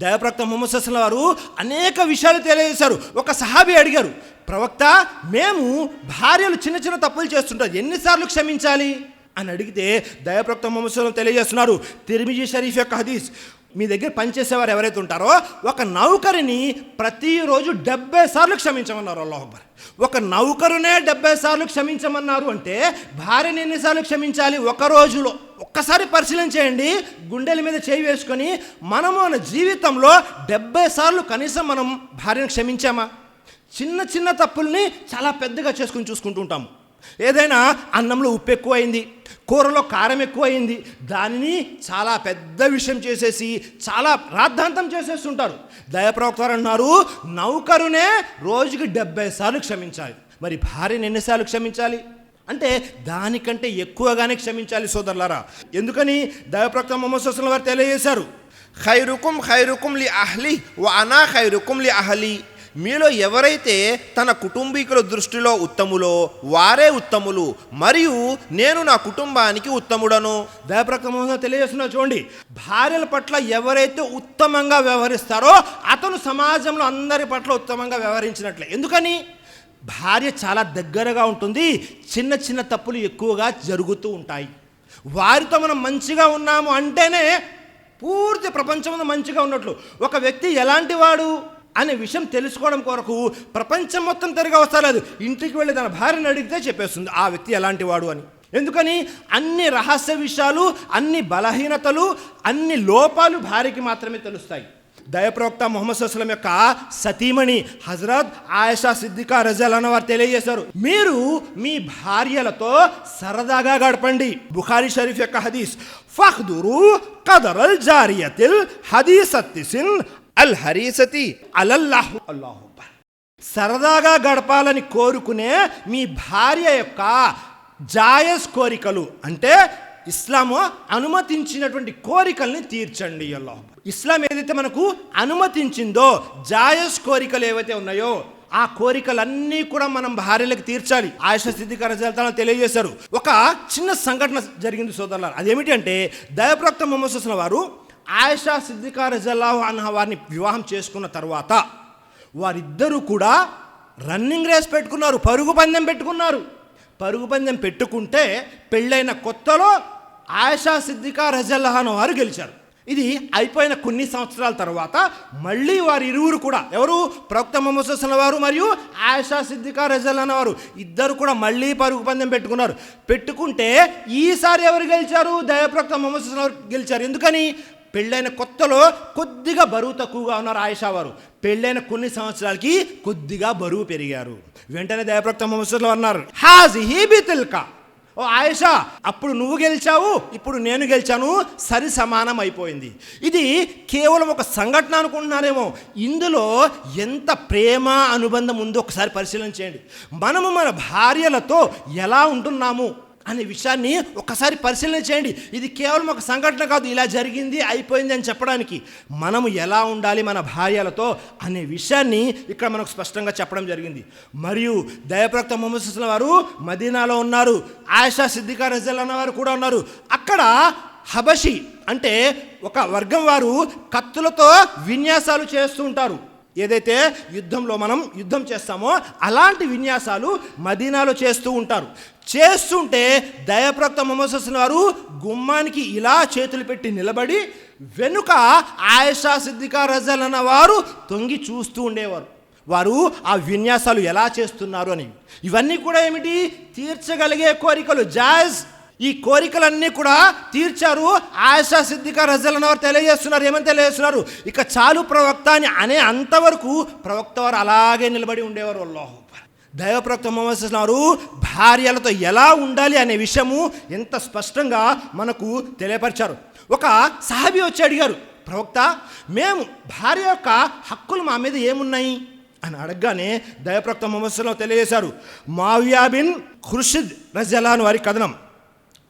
దయప్రక్త ముహమ్మద్ వారు అనేక విషయాలు తెలియజేశారు. ఒక సహాబి అడిగారు ప్రవక్త మేము భార్యలు చిన్న చిన్న తప్పులు చేస్తుంటారు ఎన్నిసార్లు క్షమించాలి? అని అడిగితే దయప్రక్త ముహమ్మద్ తెలియజేస్తున్నారు. తిరిమిజీ షరీఫ్ యొక్క హదీస్ మీ దగ్గర పనిచేసేవారు ఎవరైతే ఉంటారో ఒక నౌకరిని ప్రతిరోజు డెబ్బై సార్లు క్షమించమన్నారు. అల్లాహ్ ఒక నౌకరునే డెబ్బై సార్లు క్షమించమన్నారు అంటే భార్యని ఎన్నిసార్లు క్షమించాలి? ఒక రోజులో. ఒక్కసారి పరిశీలన చేయండి. గుండెల మీద చేయి వేసుకొని మనము మన జీవితంలో డెబ్బై సార్లు కనీసం మనం భార్యను క్షమించామా? చిన్న చిన్న తప్పుల్ని చాలా పెద్దగా చేసుకుని చూసుకుంటూ ఉంటాము ఏదైనా అన్నంలో ఉప్పు ఎక్కువైంది కూరలో కారం ఎక్కువైంది దానిని చాలా పెద్ద విషయం చేసేసి చాలా రాద్ధాంతం చేసేస్తుంటారు. దయప్రవక్తారు అన్నారు నౌకరునే రోజుకి డెబ్బై సార్లు క్షమించాలి. మరి భార్యను ఎన్నిసార్లు క్షమించాలి? అంటే దానికంటే ఎక్కువగానే క్షమించాలి సోదరులారా. ఎందుకని దయప్రవక్త మొహమ్మద్ వారు తెలియజేశారు? ఖైరుకుం ఖైరుకుం లి అహ్లి వ అనా ఖైరుకుం లి అహలి. మీలో ఎవరైతే తన కుటుంబీకుల దృష్టిలో ఉత్తములో వారే ఉత్తములు మరియు నేను నా కుటుంబానికి ఉత్తముడను. దయప్రవక్త మొహమ్మద్ తెలియజేస్తున్నా చూడండి. భార్యల పట్ల ఎవరైతే ఉత్తమంగా వ్యవహరిస్తారో అతను సమాజంలో అందరి పట్ల ఉత్తమంగా వ్యవహరించినట్లే. ఎందుకని? భార్య చాలా దగ్గరగా ఉంటుంది చిన్న చిన్న తప్పులు ఎక్కువగా జరుగుతూ ఉంటాయి. వారితో మనం మంచిగా ఉన్నాము అంటేనే పూర్తి ప్రపంచంలో మంచిగా ఉన్నట్లు. ఒక వ్యక్తి ఎలాంటి వాడు అనే విషయం తెలుసుకోవడం కొరకు ప్రపంచం మొత్తం తిరిగి వస్తలేదు. ఇంటికి వెళ్ళి తన భార్యను అడిగితే చెప్పేస్తుంది ఆ వ్యక్తి ఎలాంటి వాడు అని. ఎందుకని? అన్ని రహస్య విషయాలు అన్ని బలహీనతలు అన్ని లోపాలు భార్యకి మాత్రమే తెలుస్తాయి. దయప్రవక్త మొహమ్మద్ సుస్లం యొక్క సతీమణి హజరత్ ఆయేషా సిద్దికా రజల్ అన్న వారు తెలియజేశారు. మీరు మీ భార్యలతో సరదాగా గడపండి. బుఖారీ షరీఫ్ యొక్క హదీస్ ఫహ్దురు కదరల్ జారియతిల్ హదీసత్తిసిన్ అల్ హరీసతి అలల్లాహు అల్లాహు సరదాగా గడపాలని కోరుకునే మీ భార్య యొక్క జాయస్ కోరికలు అంటే ఇస్లాము అనుమతించినటువంటి కోరికల్ని తీర్చండి అల్లాహు. ఇస్లాం ఏదైతే మనకు అనుమతించిందో జాయస్ కోరికలు ఏవైతే ఉన్నాయో ఆ కోరికలన్నీ కూడా మనం భార్యలకు తీర్చాలి. ఆయుష స్థితి రజాలను తెలియజేశారు. ఒక చిన్న సంఘటన జరిగింది సోదరులారు అదేమిటి అంటే దయప్రక్త మొహమ్మద్ వారు ఆయిషా సిద్దికా రజల్లాహు అన్న వారిని వివాహం చేసుకున్న తర్వాత వారిద్దరూ కూడా రన్నింగ్ రేస్ పెట్టుకున్నారు పరుగు పందెం పెట్టుకున్నారు. పరుగు పందెం పెట్టుకుంటే పెళ్ళైన కొత్తలో ఆయిషా సిద్దికా రజల్లహాన్ వారు గెలిచారు. ఇది అయిపోయిన కొన్ని సంవత్సరాల తర్వాత మళ్ళీ వారి ఇరువురు కూడా ఎవరు? ప్రవక్త మొహమ్మద్ వారు మరియు ఆయిషా సిద్దికా రజల్లాన్ వారు ఇద్దరు కూడా మళ్ళీ పరుగు పందెం పెట్టుకున్నారు. పెట్టుకుంటే ఈసారి ఎవరు గెలిచారు? దయప్రవక్త మొహమ్మద్ వారు గెలిచారు. ఎందుకని? పెళ్ళైన కొత్తలో కొద్దిగా బరువు తక్కువగా ఉన్నారు ఆయిషా వారు. పెళ్ళైన కొన్ని సంవత్సరాలకి కొద్దిగా బరువు పెరిగారు. వెంటనే దయప్రక్త మొహమ్మద్ అన్నారు హాజ్ హీ బితిల్కా ఓ ఆయేషా అప్పుడు నువ్వు గెలిచావు ఇప్పుడు నేను గెలిచాను సరి సమానం అయిపోయింది. ఇది కేవలం ఒక సంఘటన అనుకుంటున్నారేమో. ఇందులో ఎంత ప్రేమ అనుబంధం ఉందో ఒకసారి పరిశీలన చేయండి. మనము మన భార్యలతో ఎలా ఉంటున్నాము? అనే విషయాన్ని ఒకసారి పరిశీలన చేయండి. ఇది కేవలం ఒక సంఘటన కాదు ఇలా జరిగింది అయిపోయింది అని చెప్పడానికి. మనము ఎలా ఉండాలి మన భార్యలతో అనే విషయాన్ని ఇక్కడ మనకు స్పష్టంగా చెప్పడం జరిగింది. మరియు దయప్రక్త మొహమ్మద్ వారు మదీనాలో ఉన్నారు ఆయిషా సిద్దికా రజల్ అన్నవారు కూడా ఉన్నారు. అక్కడ హబషి అంటే ఒక వర్గం వారు కత్తులతో విన్యాసాలు చేస్తూ ఉంటారు. ఏదైతే యుద్ధంలో మనం యుద్ధం చేస్తామో అలాంటి విన్యాసాలు మదీనాలో చేస్తూ ఉంటారు. చేస్తుంటే దయప్రక్త మొహమ్మద్ వారు గుమ్మానికి ఇలా చేతులు పెట్టి నిలబడి వెనుక ఆయేషా సిద్దికా రజల్ అన్న వారు తొంగి చూస్తూ ఉండేవారు. వారు ఆ విన్యాసాలు ఎలా చేస్తున్నారు అని. ఇవన్నీ కూడా ఏమిటి? తీర్చగలిగే కోరికలు. జాజ్ ఈ కోరికలన్నీ కూడా తీర్చారు ఆశా సిద్దిక రజలను వారు తెలియజేస్తున్నారు ఏమని తెలియజేస్తున్నారు? ఇక చాలు ప్రవక్త అని అనే అంతవరకు ప్రవక్త వారు అలాగే నిలబడి ఉండేవారు అల్లాహు దైవ ప్రవక్త మొహమ్మద్ వారు భార్యలతో ఎలా ఉండాలి అనే విషయము ఎంత స్పష్టంగా మనకు తెలియపరిచారు. ఒక సాహబి వచ్చి అడిగారు ప్రవక్త మేము భార్య యొక్క హక్కులు మా మీద ఏమున్నాయి? అని అడగగానే దయప్రక్త మొహమ్మద్ తెలియజేశారు మావియాబిన్ ఖుర్షిద్ రజలాన్ వారి కథనం.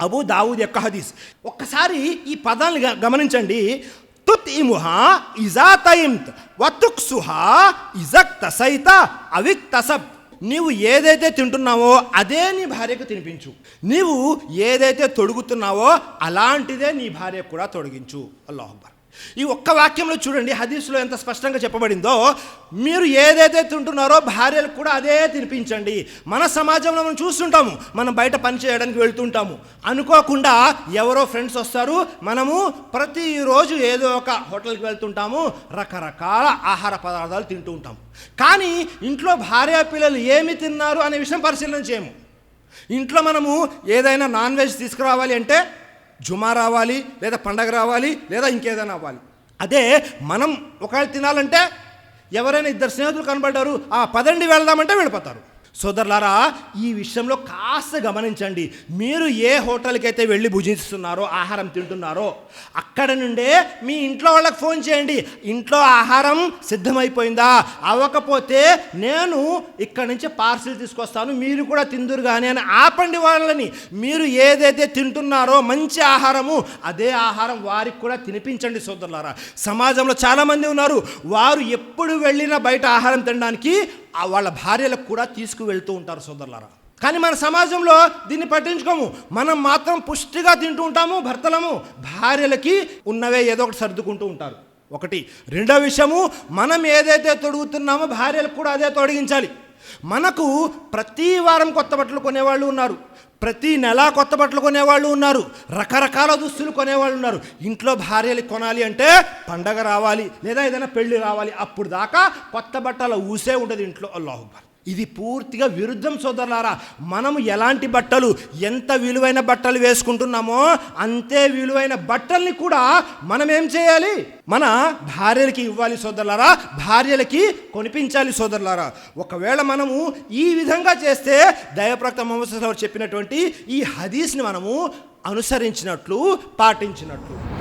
అబూ దావూద్ యొక్క హదీస్. ఒక్కసారి ఈ పదాన్ని గ- గమనించండి. తుత్ ఇముహా ఇజా తయిమ్త్ వతుక్ సుహా ఇజక్ తసైత అవిక్ తసబ్ నీవు ఏదైతే తింటున్నావో అదే నీ భార్యకు తినిపించు. నీవు ఏదైతే తొడుగుతున్నావో అలాంటిదే నీ భార్యకు కూడా తొడిగించు. అల్లాహ్ అక్బర్. ఈ ఒక్క వాక్యంలో చూడండి హదీస్లో ఎంత స్పష్టంగా చెప్పబడిందో మీరు ఏదైతే తింటున్నారో భార్యలకు కూడా అదే తినిపించండి. మన సమాజంలో మనం చూస్తుంటాము మనం బయట పని చేయడానికి వెళ్తుంటాము. అనుకోకుండా ఎవరో ఫ్రెండ్స్ వస్తారు మనము ప్రతిరోజు ఏదో ఒక హోటల్కి వెళ్తుంటాము రకరకాల ఆహార పదార్థాలు తింటూ ఉంటాము. కానీ ఇంట్లో భార్య పిల్లలు ఏమి తిన్నారు అనే విషయం పరిశీలన చేయము. ఇంట్లో మనము ఏదైనా నాన్ వెజ్ తీసుకురావాలి అంటే జుమా రావాలి లేదా పండగ రావాలి లేదా ఇంకేదైనా అవ్వాలి. అదే మనం ఒకవేళ తినాలంటే ఎవరైనా ఇద్దరు స్నేహితులు కనబడ్డారు ఆ పదండి వెళ్దామంటే వెళ్ళిపోతారు. సోదరులారా ఈ విషయంలో కాస్త గమనించండి. మీరు ఏ హోటల్కి అయితే వెళ్ళి భుజిస్తున్నారో ఆహారం తింటున్నారో అక్కడ నుండే మీ ఇంట్లో వాళ్ళకి ఫోన్ చేయండి. ఇంట్లో ఆహారం సిద్ధమైపోయిందా? అవ్వకపోతే నేను ఇక్కడ నుంచి పార్సిల్ తీసుకొస్తాను. మీరు కూడా తిందురు కానీ అని ఆపండి వాళ్ళని. మీరు ఏదైతే తింటున్నారో మంచి ఆహారము అదే ఆహారం వారికి కూడా తినిపించండి సోదరులారా. సమాజంలో చాలామంది ఉన్నారు. వారు ఎప్పుడు వెళ్ళినా బయట ఆహారం తినడానికి వాళ్ళ భార్యలకు కూడా తీసుకువెళ్తూ ఉంటారు సోదరులారా. కానీ మన సమాజంలో దీన్ని పట్టించుకోము. మనం మాత్రం పుష్టిగా తింటూ ఉంటాము భర్తలము భార్యలకి ఉన్నవే ఏదో ఒకటి సర్దుకుంటూ ఉంటారు. ఒకటి. రెండో విషయము మనం ఏదైతే తొడుగుతున్నామో భార్యలకు కూడా అదే తొడిగించాలి. మనకు ప్రతి వారం కొత్త బట్టలు కొనేవాళ్ళు ఉన్నారు. ప్రతి నెల కొత్త బట్టలు కొనేవాళ్ళు ఉన్నారు. రకరకాల దుస్తులు కొనేవాళ్ళు ఉన్నారు. ఇంట్లో భార్యలు కొనాలి అంటే పండగ రావాలి లేదా ఏదైనా పెళ్ళి రావాలి. అప్పుడు దాకా కొత్త బట్టల ఊసే ఉంటుంది ఇంట్లో. అల్లాహుబార్ ఇది పూర్తిగా విరుద్ధం సోదరులారా. మనము ఎలాంటి బట్టలు ఎంత విలువైన బట్టలు వేసుకుంటున్నామో అంతే విలువైన బట్టల్ని కూడా మనం ఏం చేయాలి? మన భార్యలకి ఇవ్వాలి సోదరులారా. భార్యలకి కొనిపించాలి సోదరులారా. ఒకవేళ మనము ఈ విధంగా చేస్తే దయప్రక్త మహమ్మద్ చెప్పినటువంటి ఈ హదీస్ని మనము అనుసరించినట్లు పాటించినట్లు.